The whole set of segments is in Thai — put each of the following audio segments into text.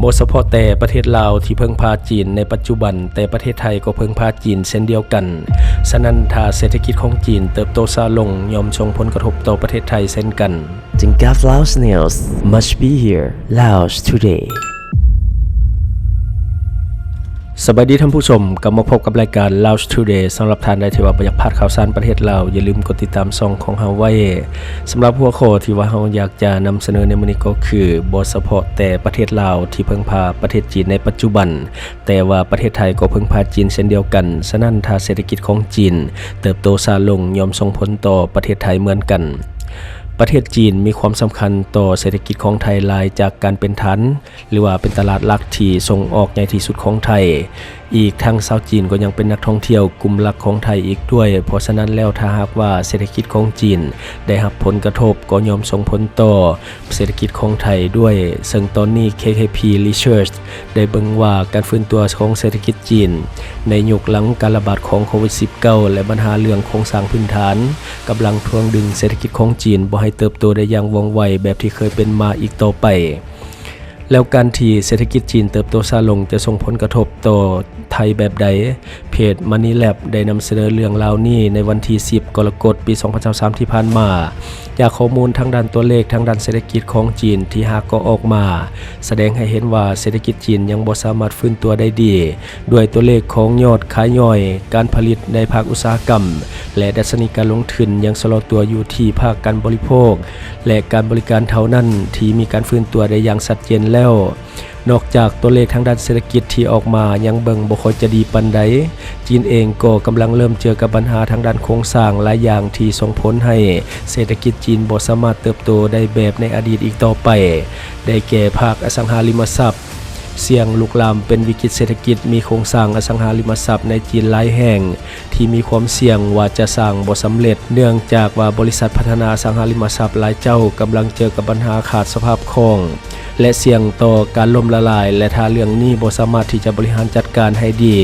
โมสพอแต่ประเทศลาวที่เพิ่งพาจีนในปัจจุบัน แต่ประเทศไทยก็เพิ่งพาจีนเช่นเดียวกันฉะนั้นทาเศรษฐกิจของจีนเติบโตซาลงยอมชงผลกระทบต่อประเทศไทยเช่นกัน Tingkat Laos News must be here. Laos Today. สบายดีท่านผู้ชมกลับมาพบกับรายการ Lounge Today สำหรับท่านใดที่ว่าบ่อยากพาดข่าวสารประเทศลาอย่าลืมกดติดตามช่องของเฮาไว้สำหรับหัวข้อที่ว่าเฮาอยากจะนำเสนอในมื้อนี้ก็คือบ่เฉพาะแต่ประเทศลาวที่เพิ่งพาประเทศจีนในปัจจุบัน แต่ว่าประเทศไทยก็เพิ่งพาจีนเช่นเดียวกันฉะนั้นถ้าเศรษฐกิจของจีน เติบโตช้าลงยอมส่งผลต่อประเทศไทยเหมือนกัน ประเทศจีนมีความสำคัญต่อเศรษฐกิจของไทยหลายจากการเป็นฐานหรือว่าเป็นตลาดหลักที่ส่งออกใหญ่ที่สุดของไทยอีกทั้งชาวจีนก็ยังเป็นนักท่องเที่ยวกลุ่มหลักของไทยอีกด้วย เพราะฉะนั้นแล้วถ้าหากว่าเศรษฐกิจของจีน ได้รับผลกระทบก็ยอมส่งผลต่อเศรษฐกิจของไทยด้วย ซึ่งตอนนี้ KKP Research ได้เบิ่งว่าการฟื้นตัวของเศรษฐกิจจีน ในยุคหลังการระบาดของโควิด -19 และปัญหาเรื่องโครงสร้างพื้นฐานกำลังทวงดึงเศรษฐกิจของจีนบ่ให้เติบโตได้อย่างว่องไวแบบที่เคยเป็นมาอีกต่อไป แล้วการที่เศรษฐกิจจีนเติบโตซาลงจะส่งผลกระทบต่อ ยแบบใด เพจ Money Lab ได้นำเสนอเรื่องราวนี้ในวันที่ 10 กรกฎปี 2023 ที่ผ่านมา จากข้อมูลทางด้านตัวเลขทางด้านเศรษฐกิจของจีนที่หากก็ออกมา แสดงให้เห็นว่าเศรษฐกิจจีนยังบ่สามารถฟื้นตัวได้ดี ด้วยตัวเลขของยอดขายย่อย การผลิตในภาคอุตสาหกรรม และดัชนีการลงทุนยังชะลอตัวอยู่ที่ภาคการบริโภค และการบริการเท่านั้นที่มีการฟื้นตัวได้อย่างชัดเจนแล้ว นอกจากตัวเลขทางด้านเศรษฐกิจที่ออกมายังเบิงบ่ค่อยจะดีปานใด จีนเองก็กำลังเริ่มเจอกับปัญหาทางด้านโครงสร้างหลายอย่างที่ส่งผลให้เศรษฐกิจจีนบ่สามารถเติบโตได้แบบในอดีตอีกต่อไป ได้แก่ภาคอสังหาริมทรัพย์เสี่ยงลุกลามเป็นวิกฤตเศรษฐกิจมีโครงสร้างอสังหาริมทรัพย์ในจีนหลายแห่ง ที่มีความเสี่ยงว่าจะสร้างบ่สำเร็จ เนื่องจากว่าบริษัทพัฒนาอสังหาริมทรัพย์หลายเจ้ากำลังเจอกับปัญหาขาดสภาพคล่อง และเสี่ยงต่อการล่มละลาย และถ้าเรื่องนี้บ่สามารถที่จะบริหารจัดการให้ดี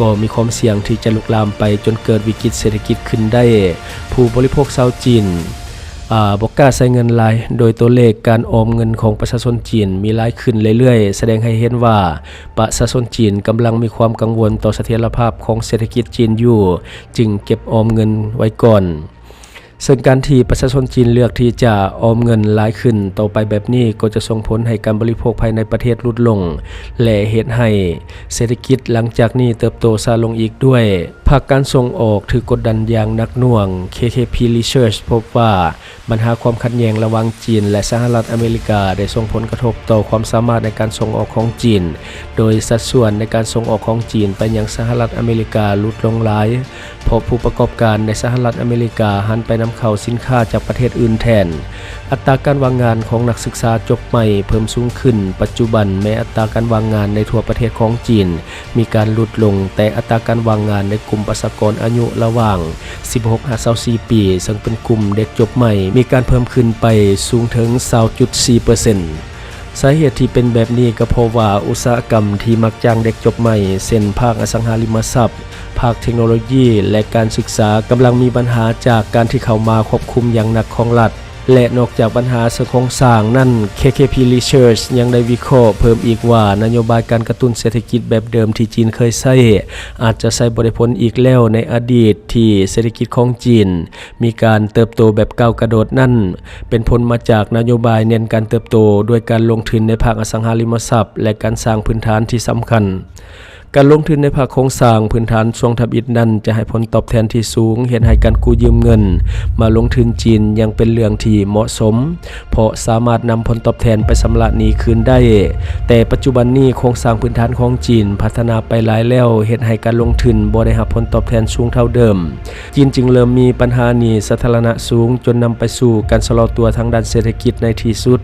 ก็มีความเสี่ยงที่จะลุกลามไปจนเกิดวิกฤตเศรษฐกิจขึ้นได้ ผู้บริโภคชาวจีนบอกกล้าใช้เงินลาย โดยตัวเลขการออมเงินของประชาชนจีนมีหลายขึ้นเรื่อยๆ แสดงให้เห็นว่าประชาชนจีนกำลังมีความกังวลต่อเสถียรภาพของเศรษฐกิจจีนอยู่ จึงเก็บออมเงินไว้ก่อน ซึ่งการที่ประชาชนจีนเลือกที่จะออมเงินหลายขึ้นต่อไปแบบนี้ก็จะส่งผลให้การบริโภคภายในประเทศลดลง และเหตุให้เศรษฐกิจหลังจากนี้เติบโตช้าลงอีกด้วย ภาคการส่งออกถือกดดันอย่างนักหน่วง KKP Research พบว่าปัญหาความขัดแย้งระหว่างจีน และสหรัฐอเมริกาได้ส่งผลกระทบต่อความสามารถในการส่งออกของจีน โดยสัดส่วนในการส่งออกของจีนไปยังสหรัฐอเมริกาลดลงหลาย พราะผู้ประกอบการในสหรัฐอเมริกาหันไปนำเข้าสินค้าจากประเทศอื่นแทน อัตราการวางงานของนักศึกษาจบใหม่เพิ่มสูงขึ้น ปัจจุบันแม้อัตราการวางงานในทั่วประเทศของจีน มีการลดลง แต่อัตราการวางงานในกลุ่มประชากรอายุระหว่าง 16-24 ปี ซึ่งเป็นกลุ่มเด็กจบใหม่ มีการเพิ่มขึ้นไปสูงถึง 20.4%สาเหตุที่เป็นแบบนี้ก็เพราะว่าอุตสาหกรรมที่มักจ้างเด็กจบใหม่เช่นภาคอสังหาริมทรัพย์ ภาคเทคโนโลยี และการศึกษากำลังมีปัญหาจากการที่เข้ามาควบคุมอย่างหนักของรัฐ และนอกจากปัญหาเชิงคงสร้างนั่น KKP Research ยังได้วิเคราะห์เพิ่มอีกว่านโยบายการกระตุ้นเศรษฐกิจแบบเดิมที่จีนเคยใช้อาจจะใช้บริผลอีกแล้วในอดีตที่เศรษฐกิจของจีน มีการเติบโตแบบก้าวกระโดดนั่น เป็นผลมาจากนโยบายเน้นการเติบโต ด้วยการลงทุนในภาคอสังหาริมทรัพย์ และการสร้างพื้นฐานที่สำคัญ การลงทุนในภาคโครงสร้างพื้นฐานช่วงทับอิฐนั้น จะให้ผลตอบแทนที่สูง เห็นให้การกู้ยืมเงิน มาลงทุนจีนยังเป็นเรื่องที่เหมาะสม เพราะสามารถนำผลตอบแทนไปสำระหนี้คืนได้ แต่ปัจจุบันนี้โครงสร้างพื้นฐานของจีนพัฒนาไปหลายแล้วเห็นให้การลงทุนบ่ได้รับผลตอบแทนสูงเท่าเดิม จีนจึงเริ่มมีปัญหาหนี้สาธารณะสูง จนนำไปสู่การชะลอตัวทางด้านเศรษฐกิจในที่สุด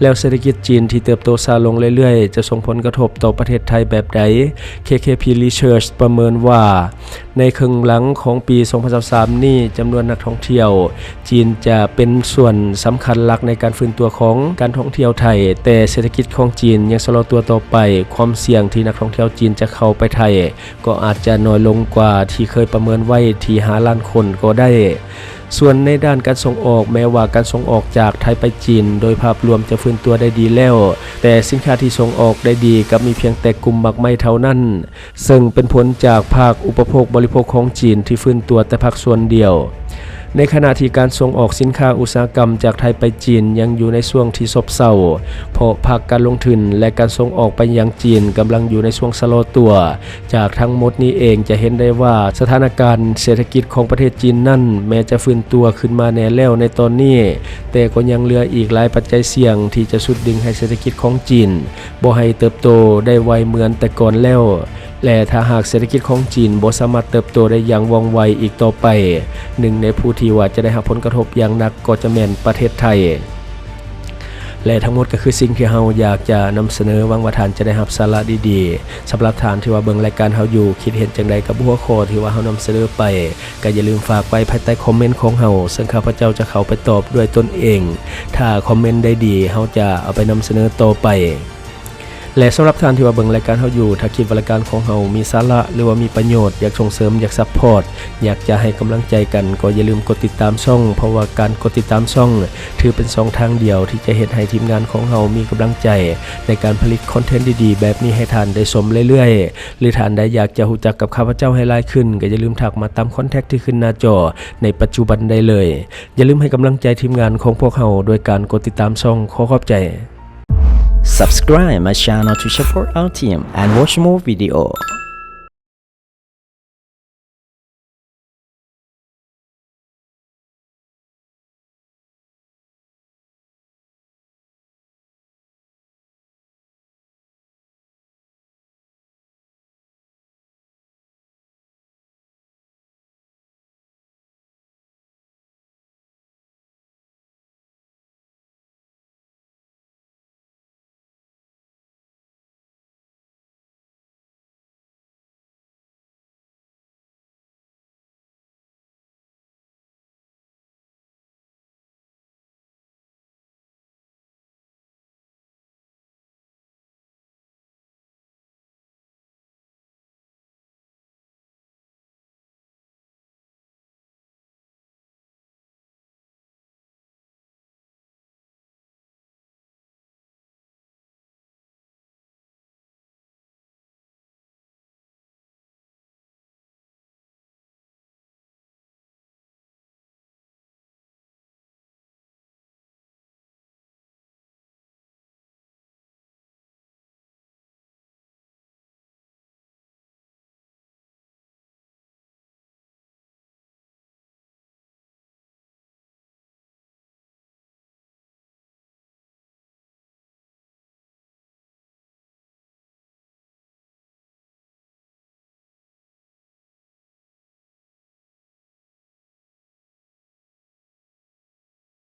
แล้วเศรษฐกิจจีนที่เติบโตช้าลงเรื่อยๆ จะส่งผลกระทบต่อประเทศไทยแบบใด KKP Research ประเมินว่า ในครึ่งหลังของปี 2023 นี้จำนวนนักท่องเที่ยว จีนจะเป็นส่วนสำคัญหลักในการฟื้นตัวของการท่องเที่ยวไทย แต่เศรษฐกิจของจีนยังชะลอตัวต่อไป ความเสี่ยงที่นักท่องเที่ยวจีนจะเข้าไปไทย ก็อาจจะน้อยลงกว่าที่เคยประเมินไว้ที่5ล้านคนก็ได้ ส่วนในด้านการส่งออกแม้ว่าการส่งออกจากไทยไปจีน โดยภาพรวมจะฟื้นตัวได้ดีแล้ว แต่สินค้าที่ส่งออกได้ดีกับมีเพียงแต่กลุ่มมักไม้เท่านั้น ซึ่งเป็นผลจากภาคอุปโภคบริโภคของจีนที่ฟื้นตัวแต่ภาคส่วนเดียว ในขณะที่การส่งออกสินค้าอุตสาหกรรมจากไทยไปจีนยังอยู่ในช่วงที่ซบเซาเพราะภาคการลงทุนและการส่งออกไปยังจีนกำลังอยู่ในช่วงสโลว์ตัว จากทั้งหมดนี้เองจะเห็นได้ว่าสถานการณ์เศรษฐกิจของประเทศจีนนั่น แม้จะฟื้นตัวขึ้นมาแน่แล้วในตอนนี้ แต่ก็ยังเหลืออีกหลายปัจจัยเสี่ยงที่จะสุดดึงให้เศรษฐกิจของจีนบ่ให้เติบโตได้ไวเหมือนแต่ก่อนแล้ว และถ้าหากเศรษฐกิจของจีนบ่สามารถเติบโตได้อย่างว่องไวอีกต่อไป หนึ่งในผู้ที่ว่าจะได้รับผลกระทบอย่างหนักก็จะแม่นประเทศไทยและทั้งหมดก็คือสิ่งที่เฮาอยากจะนำเสนอวังว่าทานจะได้รับสาระดีๆสำหรับทานที่ว่าเบิ่งรายการเฮาอยู่ คิดเห็นจังใดกับหัวข้อที่ว่าเฮานำเสนอไปก็อย่าลืมฝากไว้ภายใต้คอมเมนต์ของเฮาซึ่งข้าพเจ้าจะเข้าไปตอบด้วยตนเอง ถ้าคอมเมนต์ได้ดีเฮาจะเอาไปนำเสนอต่อไป และสำหรับท่านที่ว่าเบิ่งรายการเฮาอยู่ ถ้าคิดว่ารายการของเฮามีสาระหรือว่ามีประโยชน์อยากส่งเสริมอยากซัพพอร์ตอยากจะให้กำลังใจกัน ก็อย่าลืมกดติดตามช่อง เพราะว่าการกดติดตามช่อง ถือเป็นช่องทางเดียว ที่จะเฮ็ดให้ทีมงานของเฮามีกำลังใจ ในการผลิตคอนเทนต์ดีๆ แบบนี้ให้ท่านได้ชมเรื่อยๆ หรือท่านใดอยากจะรู้จักกับข้าพเจ้าให้หลายขึ้น ก็อย่าลืมทักมาตามคอนแทคที่ขึ้นหน้าจอ ในปัจจุบันได้เลย อย่าลืมให้กำลังใจทีมงานของพวกเฮาโดยการกดติดตามช่องขอขอบใจ Subscribe my channel to support our team and watch more video.